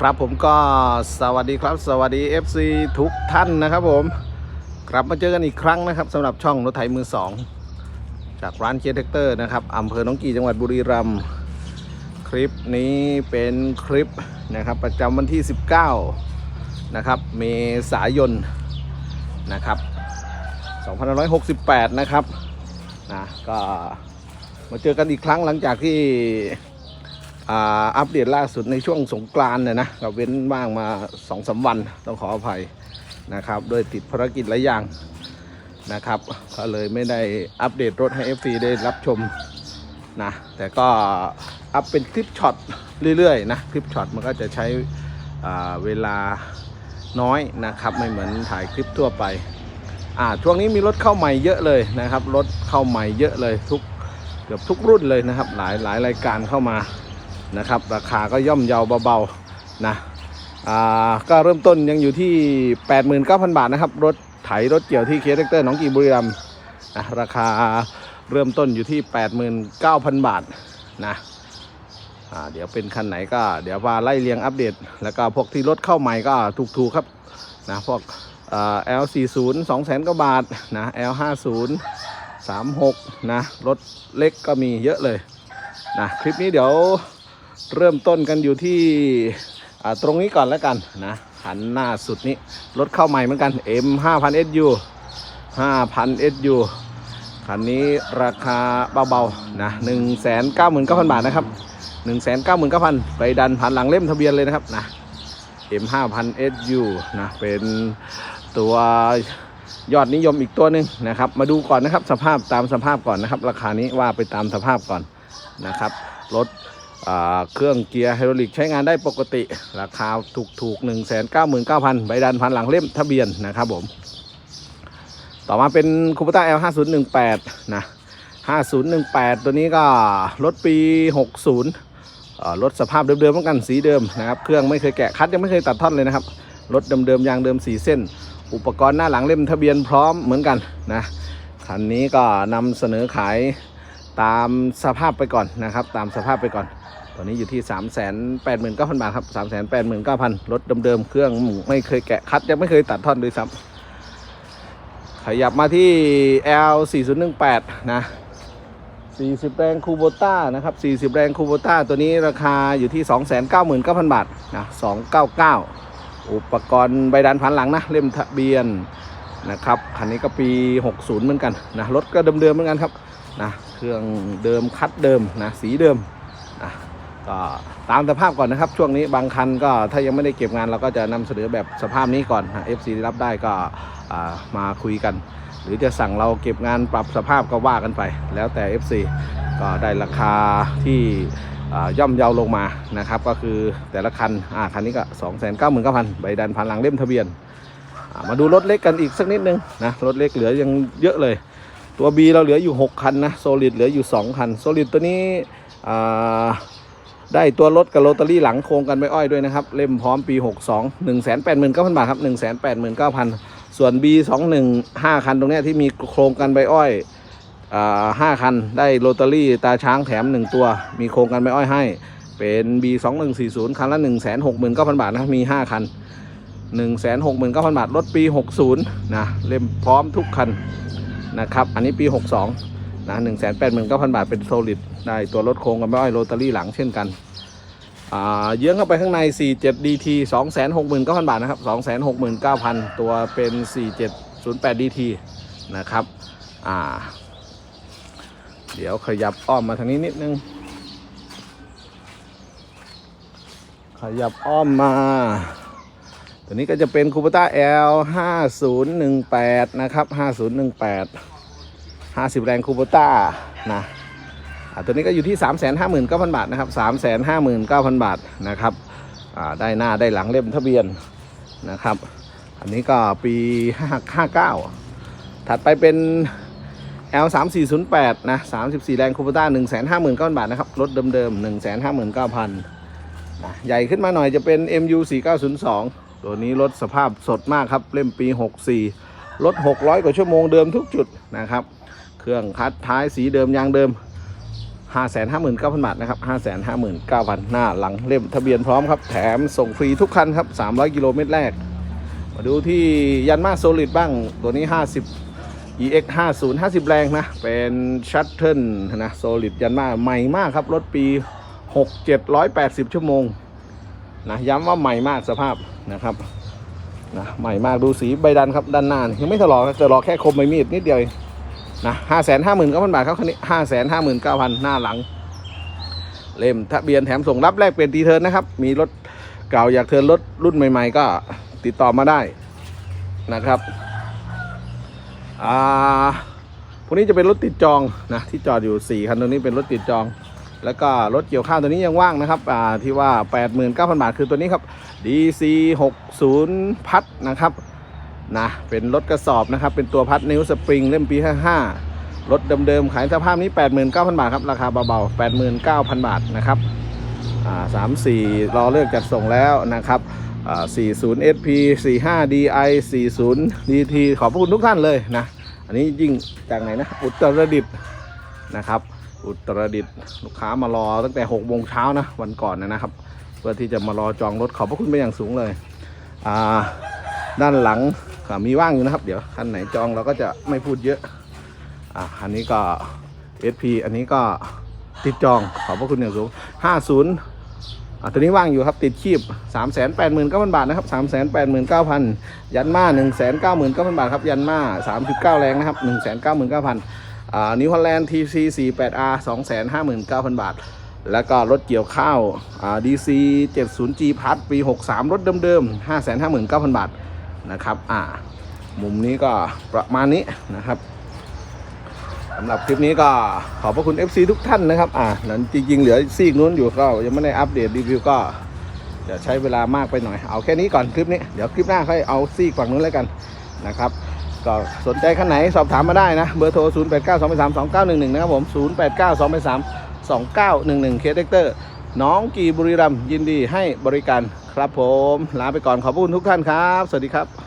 ครับผมก็สวัสดีครับ สวัสดี FC ทุกท่านนะครับผมกลับมาเจอกันอีกครั้งนะครับสำหรับช่องรถไถมือสองจากร้านเคเทคเตอร์นะครับอำเภอหนองกี่จังหวัดบุรีรัมย์คลิปนี้เป็นคลิปนะครับประจำวันที่ 19 นะครับ เมษายนนะครับ2568 นะครับนะก็มาเจอกันอีกครั้งหลังจากที่ อัปเดตล่าสุดในช่วงสงกรานเนี่ยนะก็เว้นว่างมาสองสาวันต้องขออภัยนะครับโดยติดภารกิจหลายอย่างนะครับก็เลยไม่ได้อัปเดตรถให้ FC ได้รับชมนะแต่ก็อัพเป็นคลิปช็อตเรื่อยๆนะคลิปช็อตมันก็จะใช้เวลาน้อยนะครับไม่เหมือนถ่ายคลิปทั่วไปอ่าช่วงนี้มีรถเข้าใหม่เยอะเลยนะครับรถเข้าใหม่เยอะเลยทุกเกือบทุกรุ่นเลยนะครับหลายหลายรายการเข้ามา นะครับ ราคาก็ย่อมเยาเบาๆนะอ่าก็เริ่มต้นยังอยู่ที่ 89,000 บาทนะครับ รถไถรถเกี่ยวที่เคสเตอร์หนองกีบุรีรัมนะราคาเริ่มต้นอยู่ที่ 89,000 บาทนะอ่าเดี๋ยวเป็นคันไหนก็เดี๋ยวมาไล่เรียงอัปเดต แล้วก็พวกที่รถเข้าใหม่ก็ถูกๆครับนะพวกอ่า L40 200,000กว่าบาทนะ L50 36นะรถเล็กก็มีเยอะเลยนะคลิปนี้เดี๋ยว เริ่มต้นกันอยู่ที่ตรงนี้ก่อนแล้วกันนะหันหน้าสุดนี้ รถเข้าใหม่เหมือนกัน M 5000 SU 5000 SU คันนี้ราคาเบาๆนะ199,000 บาทนะครับ 199,000 ไปดันผ่านหลังเล่มทะเบียนเลยนะครับนะ M 5000 SU นะเป็นตัวยอดนิยมอีกตัวหนึ่งนะครับ มาดูก่อนนะครับสภาพตามสภาพก่อนนะครับ ราคานี้ว่าไปตามสภาพก่อนนะครับรถ เครื่องเกียร์ไฮดรอลิกใช้งานได้ปกติ ราคาถูกถูกหนึ่งแสนเก้าหมื่นเก้าพันใบดันพันหลังเล่มทะเบียนนะครับผม ต่อมาเป็นคูปต้า L 5 0 1 8นะ5018ตัวนี้ก็รถปี60อ่ารถสภาพเดิมๆเหมือนกันสีเดิมนะครับ เครื่องไม่เคยแกะคัดยังไม่เคยตัดท่อนเลยนะครับ รถเดิมๆยางเดิมสีเส้น อุปกรณ์หน้าหลังเล่มทะเบียนพร้อมเหมือนกันนะคันนี้ก็นำเสนอขายตามสภาพไปก่อนนะครับ ตามสภาพไปก่อน ตัวนี้อยู่ที่ 3 8 9 0 0 0 บาทครับ 3 8 9 0 0 0 รถเดิมๆ เครื่องไม่เคยแกะคัด ยังไม่เคยตัดท่อนด้วยซ้ำขยับมาที่ L 4 0 1 8 นะ 40 แรงคูโบต้านะครับ 40 แรงคูโบต้า ตัวนี้ราคาอยู่ที่ 299,000 บาทนะ 299 อุปกรณ์ใบดันพันหลังนะ เล่มทะเบียนนะครับ คันนี้ก็ปี 60 เหมือนกันนะ รถก็เดิมๆ เหมือนกันครับนะ เครื่องเดิมคัดเดิมนะ สีเดิม ก็ตามสภาพก่อนนะครับ ช่วงนี้บางคันก็ถ้ายังไม่ได้เก็บงานเราก็จะนำเสนอแบบสภาพนี้ก่อนนะ FC รับได้ก็มาคุยกัน หรือจะสั่งเราเก็บงานปรับสภาพก็ว่ากันไป แล้วแต่ FC ก็ได้ราคาที่ย่อมเยาลงมานะครับ ก็คือแต่ละคันอ่าคันนี้ก็ 2 9 9 0 0 0ใบดันพันหลังเล่มทะเบียน มาดูรถเล็กกันอีกสักนิดนึงนะรถเล็กเหลือยังเยอะเลย ตัว B เราเหลืออยู่ 6 คันนะโซลิดเหลืออยู่ 2 คันโซลิดตัวนี้ ได้ตัวรถกับโรตารี่หลังโครงกันไปอ้อยด้วยนะครับ เล่มพร้อมปี 62 1 8 9 0 0 0 บาทครับ 1 8 9 0 0 0 ส่วน B21 5 คันตรงนี้ที่มีโครงกันใบอ้อยอ่าห้าคันได้โรตารี่ตาช้างแถม 1 ตัว มีโครงกันใบอ้อยให้ เป็น B2140 คันละ 169,000 บาทนะมี 5 คัน 169,000 บาทรถปี 60 นะ เล่มพร้อมทุกคันนะครับ อันนี้ปี 62 นะ189,000บาทเป็นโซลิดได้ตัวรถโครงกันใบอ้อยโรตารี่หลังเช่นกันอ่าเยื้องเข้าไปข้างใน 47 DT 269,000 บาท นะครับ 269,000 ตัวเป็น 4708 DT นะครับ อ่า เดี๋ยวขยับอ้อมมาทางนี้นิดนึง ขยับอ้อมมา ตัวนี้ก็จะเป็นคูปต้า L 5018 นะครับ 5018 50 แรงคูปต้านะตัวนี้ก็อยู่ที่ 3 5 9 0 0 0 บาทนะครับ 3 5 9 0 0 0 บาทนะครับได้หน้าได้หลังเล่มทะเบียนนะครับ อันนี้ก็ปี 59 ถัดไปเป็น L 3 4 0 8นะ34 แรงคูปต้า1 5 9 0 0 0 บาทนะครับ รถเดิมๆ 1 5 9 0 0 0นะใหญ่ขึ้นมาหน่อยจะเป็น MU 4902 ตัวนี้รถสภาพสดมากครับ เล่มปี 64 รถ 600 กว่าชั่วโมงเดิมทุกจุดนะครับ เครื่องคัดท้ายสีเดิมยางเดิม 5 5 9 0 0 0 บาทนะครับ 5 5 9 0 0 0 หน้าหลังเล่มทะเบียนพร้อมครับ แถมส่งฟรีทุกคันครับ 300 กิโลเมตรแรก มาดูที่ยันมาโซลิดบ้าง ตัวนี้ 50 EX 50 50 แรงนะ เป็นชัตเทิลนะโซลิดยันมาใหม่มากครับ รถปี 6 780 ชั่วโมงนะย้ำว่าใหม่มากสภาพนะครับนะใหม่มากดูสีใบดันครับด้านหน้านยังไม่ถลอกนะจะรอแค่คมใบมีดนิดเดียวเอง นะห้าแสนห้าหมื่นเก้าพันบาทครับคันนี้ห้าแสนห้าหมื่นเก้าพันหน้าหลัง เล่มทะเบียนแถมส่งรับแลกเป็นตีเทิร์นนะครับ มีรถเก่าอยากเทิร์นรถรุ่นใหม่ ๆ ก็ติดต่อมาได้นะครับอ่าพวกนี้จะเป็นรถติดจองนะที่จอดอยู่ 4 คันตัวนี้เป็นรถติดจอง แล้วก็รถเกี่ยวข้าวตัวนี้ยังว่างนะครับอ่าที่ว่า 89,000 บาทคือตัวนี้ครับ DC 60พัดนะครับ นะเป็นรถกระสอบนะครับ เป็นตัวพัดนิ้วสปริงเล่มปี 55 รถเดิมๆ ขายสภาพนี้ 89,000 บาทครับ ราคาเบาๆ 89,000 บาทนะครับอ่า34รอเลิกจัดส่งแล้วนะครับอ่า40 SP 45 DI 40 DT ขอบพระคุณทุกท่านเลยนะ อันนี้ยิ่งจากไหนนะ อุตรดิตถ์นะครับ อุตรดิตถ์ลูกค้ามารอตั้งแต่6โมงเช้านะ วันก่อนนะนะครับ เพื่อที่จะมารอจองรถขอบพระคุณเป็นอย่างสูงเลยอ่าด้านหลัง มีว่างอยู่นะครับ เดี๋ยวคันไหนจองเราก็จะไม่พูดเยอะอ่าอันนี้ก็ SP อันนี้ก็ติดจองขอบพระคุณอย่างสูง 50อ่าตัวนี้ว่างอยู่ครับติดคีบ 3 8 9 0 0 0บาทนะครับ 3 8 9 0 0 0 ยันมา 1 9 9 0 0 0 บาทครับ ยันมา 39 แรงนะครับ 1 9 9 9 0 0อ่านิวฮอลแลนด์ TC 48R 259,000 บาท แล้วก็รถเกี่ยวข้าวอ่า DC 70G พัดปี 63 รถเดิมๆ559,000 บาท นะครับอ่ามุมนี้ก็ประมาณนี้นะครับสำหรับคลิปนี้ก็ขอบพระคุณ FC ทุกท่านนะครับอ่านั้นจริงๆเหลือซีกนู้นอยู่ก็ยังไม่ได้อัปเดตรีวิวก็จะใช้เวลามากไปหน่อยเอาแค่นี้ก่อนคลิปนี้เดี๋ยวคลิปหน้าค่อยเอาซีกฝั่งนู้นแล้วกันนะครับก็สนใจขั้นไหนสอบถามมาได้นะ เบอร์โทร 0 8 9 2 3 2 9 1 1 นะครับผม 0 8 9 2 3 2 9 1 1 เคสเด็กเตอร์ น้องกีบุรีรัมยินดีให้บริการครับผมลาไปก่อนขอบคุณทุกท่านครับ สวัสดีครับ